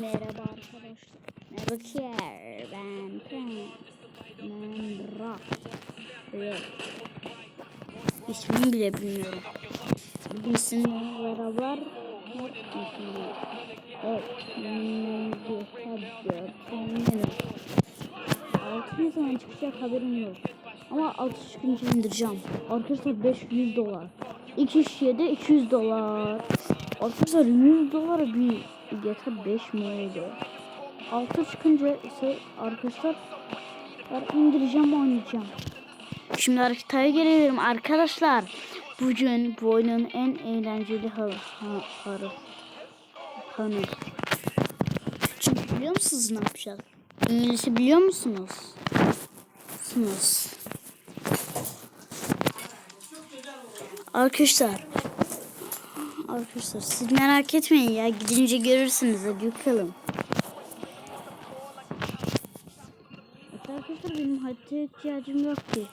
Merhaba arkadaşlar. Merhaba. Ben Ken. Ben Rock. Evet. İsmini bile bilmiyorum. Bugün sizinle beraber Rock. Evet. Altı ne zaman çıkacak haberim yok. Ama altı çıkınca indireceğim. Arkadaşlar 500 dolar. İki kişiye de 200 dolar. Arkadaşlar 100 dolar bir GTA 5 mi oldu? Altı çıkınca ise arkadaşlar ben indireceğim oynayacağım. Şimdi haritaya gelelim arkadaşlar. Bugün bu oyunun en eğlenceli harı. Ha. Hanı. Çünkü biliyor musunuz ne yapacağız? İngilizce biliyor musunuz? Musunuz? Arkadaşlar. Arkadaşlar siz merak etmeyin ya. Gidince görürsünüz. Hadi bakalım. Arkadaşlar benim haritaya ihtiyacım yok ki.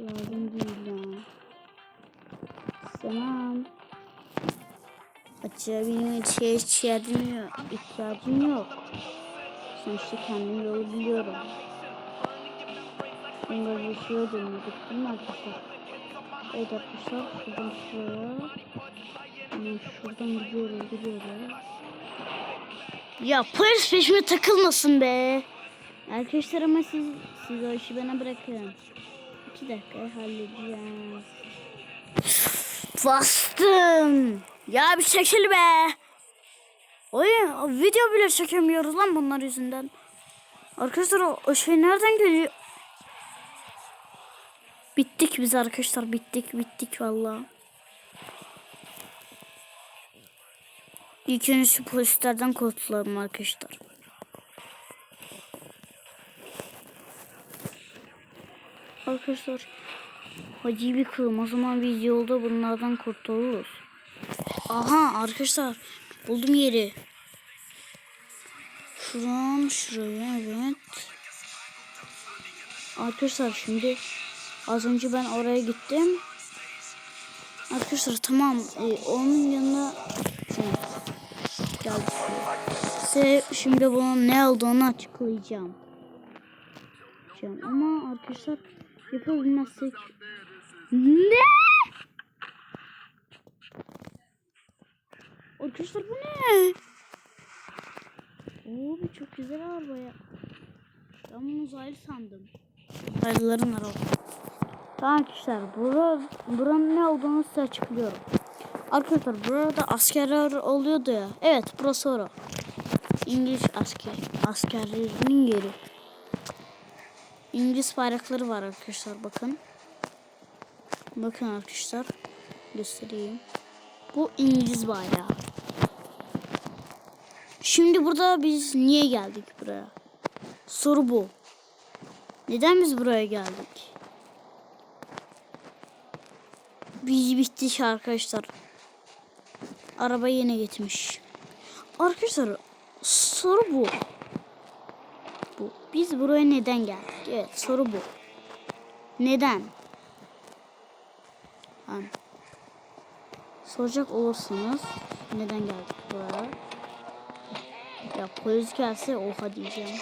Lazım değil ya. Tamam. Açığa benim şeye ihtiyacım yok. İhtiyacım yok. Sonuçta kendim yolu biliyorum. Şimdi şuraya dönüyorduk değil mi arkadaşlar? Evet arkadaşlar şuradan şuraya. Hemen şuradan gidiyoruz gidiyoruz. Ya polis peşime takılmasın be. Arkadaşlar ama siz, siz o işi bana bırakın. İki dakika halledeceğiz. Bastım. Ya bir çekil be. Oyun video bile çekemiyoruz lan bunlar yüzünden. Arkadaşlar o, o şey nereden geliyor? Bittik biz arkadaşlar bittik bittik valla. İlk şu polislerden kurtulalım arkadaşlar. Arkadaşlar Hacı bir kılım o zaman biz yolda bunlardan kurtuluruz. Aha arkadaşlar buldum yeri. Şuradan şuraya evet. Arkadaşlar şimdi az önce ben oraya gittim. Arkadaşlar tamam e, onun yanına evet, geldik. Size şimdi bunun ne olduğunu. Açıklayacağım. Ama arkadaşlar yapabilmezsek ne? Arkadaşlar bu ne? Oo bu çok güzel araba ya. Ben bunu uzaylı sandım. Uzaylıların arabası. Arkadaşlar bura, buranın ne olduğunu size açıklıyorum. Arkadaşlar burada askerler oluyordu ya. Evet burası orası. İngiliz asker. Askerlerinin yeri. İngiliz bayrakları var arkadaşlar bakın. Bakın arkadaşlar. Göstereyim. Bu İngiliz bayrağı. Şimdi burada biz niye geldik buraya? Soru bu. Neden biz buraya geldik? Biz bittik arkadaşlar. Araba yine gitmiş. Arkadaşlar soru bu. Bu. Biz buraya neden geldik? Evet soru bu. Neden? Yani, soracak olursanız neden geldik buraya? Ya polis gelse oha diyeceğim.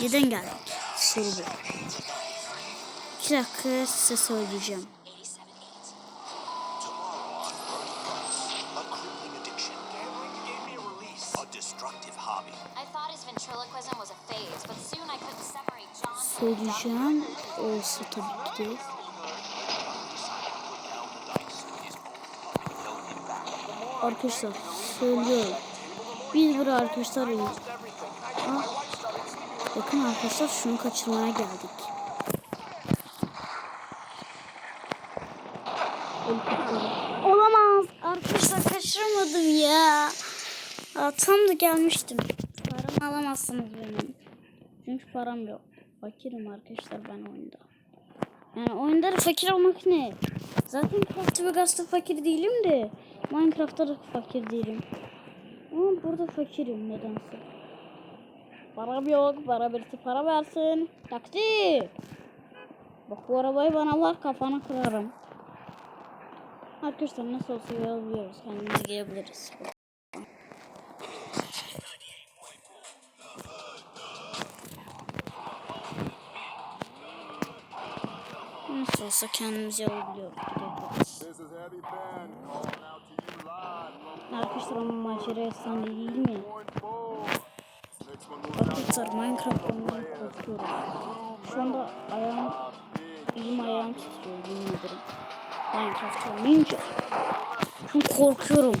Neden geldik? Soru bu. İki dakika size söyleyeceğim. Hobby. I thought his ventriloquism was a phase, but soon I couldn't separate John Söyleyeceğim. Olsa tabii ki de. Arkadaşlar söylüyorum. Biz buraya arkadaşlar iyi. Bakın arkadaşlar şunu kaçırmaya geldik. Olamaz. Arkadaşlar kaçırmadım ya. Aa, tam da gelmiştim. Paramı alamazsınız benim. Çünkü param yok. Fakirim arkadaşlar ben oyunda. Yani oyunda da fakir olmak ne? Zaten Craft Vegas'ta fakir değilim de. Minecraft'ta da fakir değilim. Ama burada fakirim nedense. Param yok. Para birisi para versin. Taksi. Bak bu arabayı bana var kafana kırarım. Arkadaşlar nasıl olsa yolluyoruz. Kendimize gelebiliriz. You live from Arkadaşlar ama macera efsane değil mi? Arkadaşlar Minecraft oynamayı korkuyorum. Şu anda ayağım, elim ayağım titriyor yemin ederim. Minecraft oynayınca. Çünkü korkuyorum.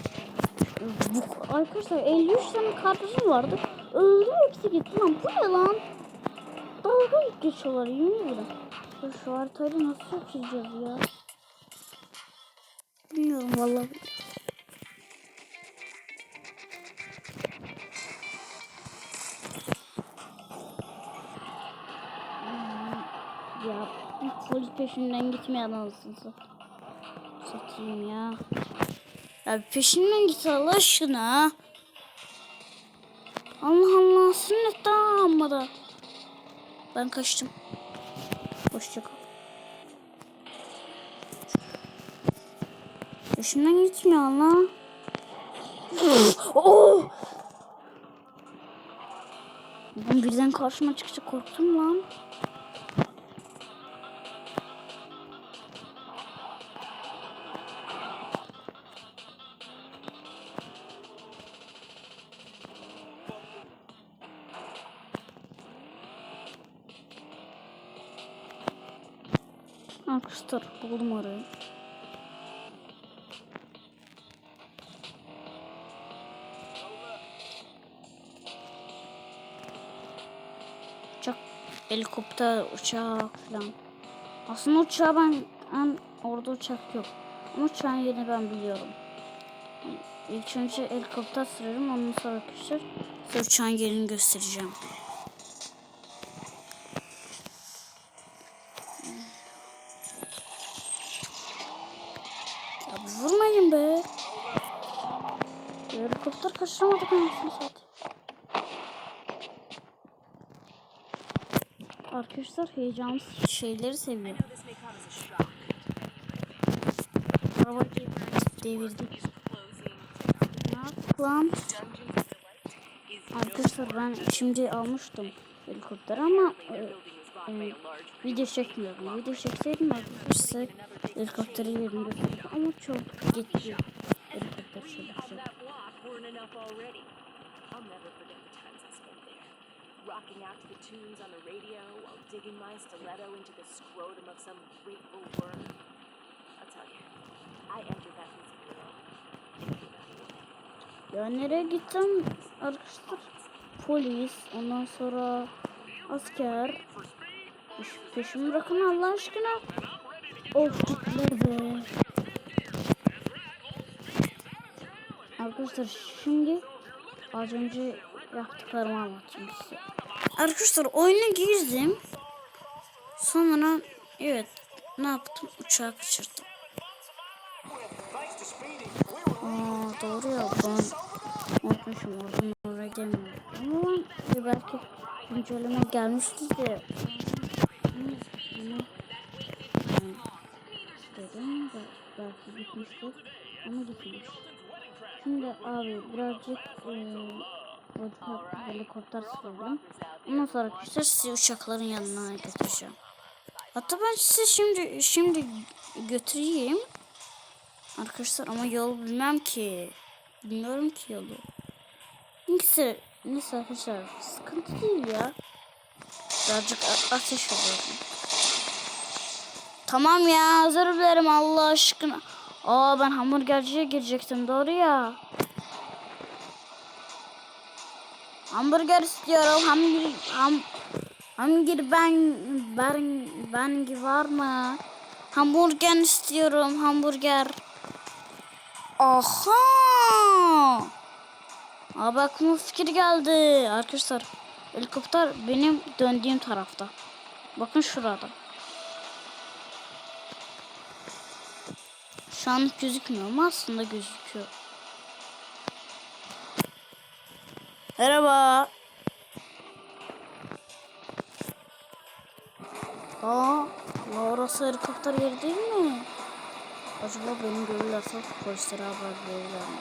Bu, arkadaşlar 53 tane karpuzum vardı. Öldü hepsi gitti lan. Bu ne lan? Dalga geçiyorlar yemin ederim. Ya Şu haritayı nasıl yapacağız ya? Bilmiyorum vallahi. Ya bir polis peşinden gitmeye anasını sat- satayım ya. Ya peşinden git Allah aşkına. Allah Allah sünnet daha amma da. Ben kaçtım. Hoşça kal. Peşimden gitmiyor lan. oh! Ben birden karşıma çıkacak korktum lan. Arkadaşlar buldum orayı. Uçak, helikopter, uçak falan. Aslında uçağı ben, ben orada uçak yok. Ama uçağın yerini ben biliyorum. İlk önce helikopter sürerim ondan sonra arkadaşlar uçağın yerini göstereceğim. Arkadaşlar heyecanlı şeyleri seviyorum. Araba devirdik. Lan? Arkadaşlar ben şimdi almıştım helikopter ama e, e, video çekmiyorum. Video çekseydim arkadaşlar helikopteri gösterdim ama çok gitti. Helikopter şöyle on şöyle. that block weren't enough already. I'll never forget the times I spent there. Rocking out to the tunes on the radio while digging my stiletto into the scrotum of some grateful worm. I'll tell you, I entered that music. Ya nereye gittim arkadaşlar? Polis, ondan sonra asker. Peş- Peşimi bırakın Allah aşkına. Of gittiler be. Arkadaşlar şimdi az önce yaptıklarımı anlatacağım size. Arkadaşlar oyuna girdim. Sonra evet ne yaptım? Uçağı kaçırdım. Aa doğru ya ben unutmuşum oradan oraya gelmiyorum. Ama belki güncelleme gelmişti de. Dedim de belki gitmiştir ama gitmemiş. Şimdi abi birazcık e, helikopter, sürelim. Ondan sonra arkadaşlar sizi uçakların yanına götüreceğim. Hatta ben size şimdi şimdi götüreyim. Arkadaşlar ama yol bilmem ki. Bilmiyorum ki yolu. Neyse, neyse arkadaşlar sıkıntı değil ya. Birazcık ateş alıyorum. Tamam ya özür dilerim Allah aşkına. Aa ben hamburgerciye girecektim doğru ya. Hamburger istiyorum. Hamburger ham hamburger ben ben ben var mı? Hamburger istiyorum hamburger. Aha! Aa bak aklıma fikir geldi. Arkadaşlar helikopter benim döndüğüm tarafta. Bakın şurada. Şu an gözükmüyor ama aslında gözüküyor. Merhaba. Aa, orası helikopter yeri değil mi? Acaba beni görürlerse polislere haber verirler mi?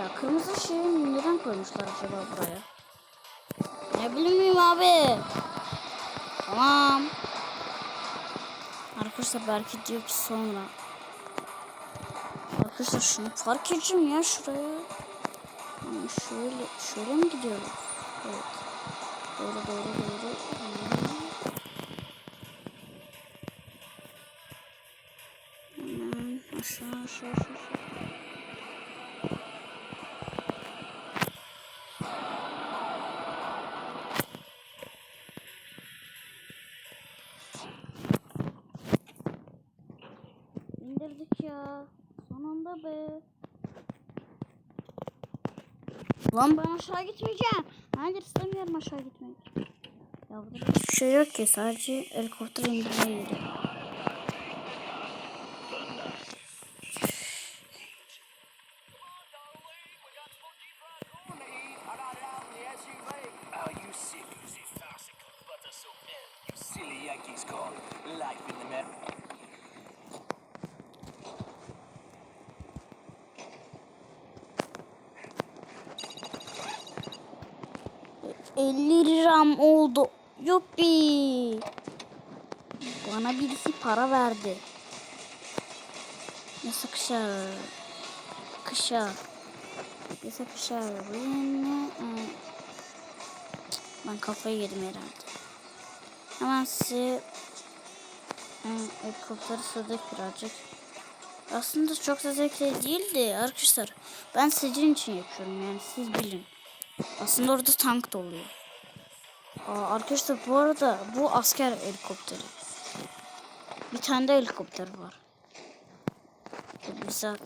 Ya kırmızı şeyi neden koymuşlar acaba buraya? Ne bileyim abi. Tamam. Arkadaşlar belki diyor ki sonra. Arkadaşlar şunu fark edeceğim ya şuraya. Yani şöyle, şöyle mi gidiyoruz? Evet. Doğru doğru doğru. Hemen aşağı aşağı aşağı. İndirdik ya. Sonunda be. Lan ben aşağı gitmeyeceğim. Hayır istemiyorum aşağı gitmek. Ya burada hiçbir şey yok ki. Sadece helikopter indirme yeri. Silly Yankees call life in the Met. 50 liram oldu. Yuppi. Bana birisi para verdi. Sıkışar. Kışar. Sıkışar. Bu ne? Ee, Ben kafayı yedim herhalde. Hemen size e, helikopteri sürdük birazcık. Aslında çok da zevkli değildi arkadaşlar. Ben sizin için yapıyorum yani siz bilin. Aslında orada tank da oluyor. Aa, arkadaşlar bu arada bu asker helikopteri. Bir tane de helikopter var. Güzel.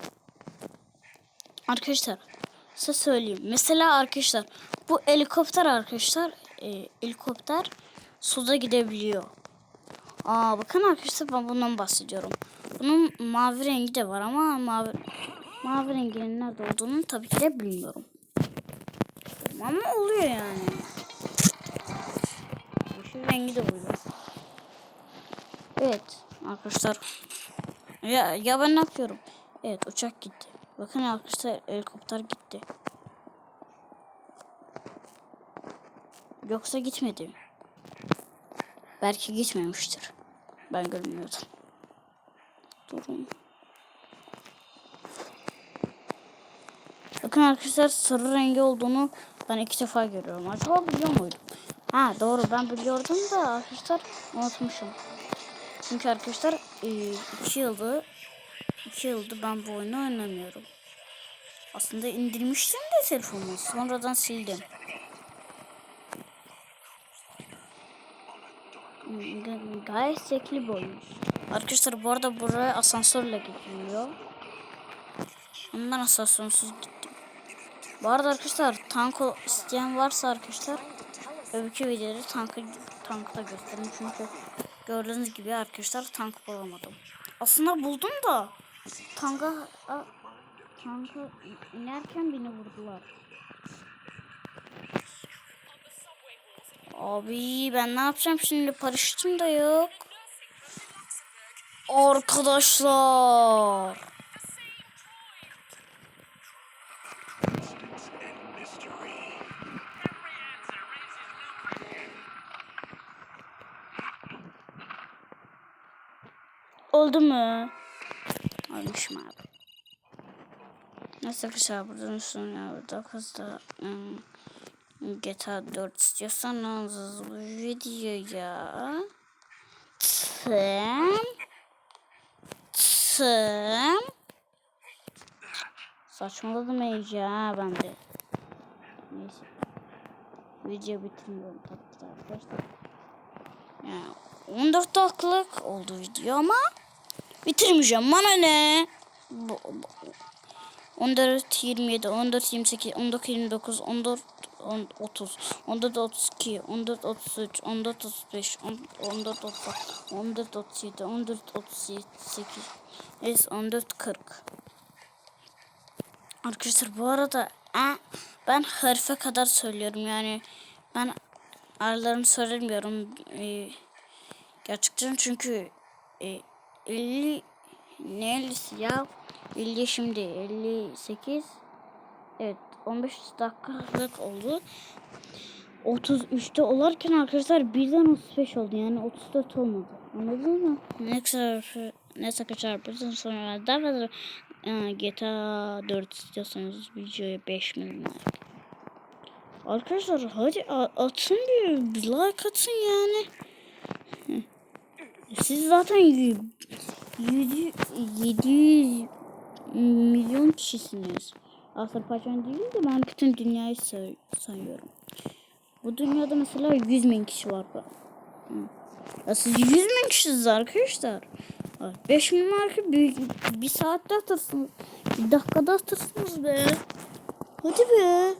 Arkadaşlar size söyleyeyim. Mesela arkadaşlar bu helikopter arkadaşlar e, helikopter suda gidebiliyor. Aa bakın arkadaşlar ben bundan bahsediyorum. Bunun mavi rengi de var ama mavi mavi renginin nerede olduğunu tabii ki de bilmiyorum. Ama oluyor yani. Yeşil rengi de oluyor. Evet arkadaşlar. Ya, ya ben ne yapıyorum? Evet uçak gitti. Bakın arkadaşlar helikopter gitti. Yoksa gitmedi mi? Belki gitmemiştir. Ben görmüyordum. Durun. Bakın arkadaşlar sarı rengi olduğunu ben iki defa görüyorum. Acaba biliyor muydum? Ha doğru ben biliyordum da arkadaşlar unutmuşum. Çünkü arkadaşlar e, iki yıldır iki yıldır ben bu oyunu oynamıyorum. Aslında indirmiştim de telefonumu. Sonradan sildim. Gayet zevkli bir oyun. Arkadaşlar bu arada buraya asansörle gidiliyor. Ondan asansörsüz gittim. Bu arada arkadaşlar tank ol- isteyen varsa arkadaşlar öbürkü videoda tankı tankla göstereyim çünkü gördüğünüz gibi arkadaşlar tank bulamadım. Aslında buldum da tanka a, tanka inerken beni vurdular. Abi ben ne yapacağım şimdi paraşütüm de yok. Arkadaşlar. Oldu mu? Mu abi? Nasıl arkadaşlar buradan sonra burada kızda ım, GTA 4 istiyorsanız bu videoya tım tım saçmaladım iyice ha ben de. Neyse. Video bitirmiyorum tabii arkadaşlar. Yani 14 dakikalık oldu video ama bitirmeyeceğim. Bana ne? Bu, bu. 14, 27, 14, 28, 19, 29, 14, 10, 30, 14, 32, 14, 33, 14, 35, 14, 36, 14, 37, 14, 38, 8, 14, 40. Arkadaşlar bu arada ben harfe kadar söylüyorum yani ben aralarını söylemiyorum e, gerçekten çünkü e, 50 Ne 50'si ya? 50 şimdi 58. Evet 15 dakikalık oldu. 33'te olarken arkadaşlar birden 35 oldu. Yani 34 olmadı. Anladın mı? Ne kadar ne arkadaşlar bundan sonra daha fazla GTA 4 istiyorsanız videoya 5 milyon. Arkadaşlar hadi atın bir like atın yani. Siz zaten y- 700, 700 milyon kişisiniz. Azerbaycan değil de ben bütün dünyayı say- sayıyorum. Bu dünyada mesela 100 bin kişi var. Ya siz 100 bin kişisiniz arkadaşlar. 5 bin marka bir, bir saatte atırsınız. Bir dakikada atırsınız be. Hadi be.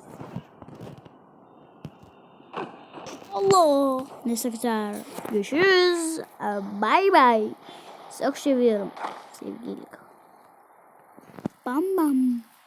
Allah. Neyse güzel. Görüşürüz. Bye bye. Çok seviyorum. Sevgili. Bam bam.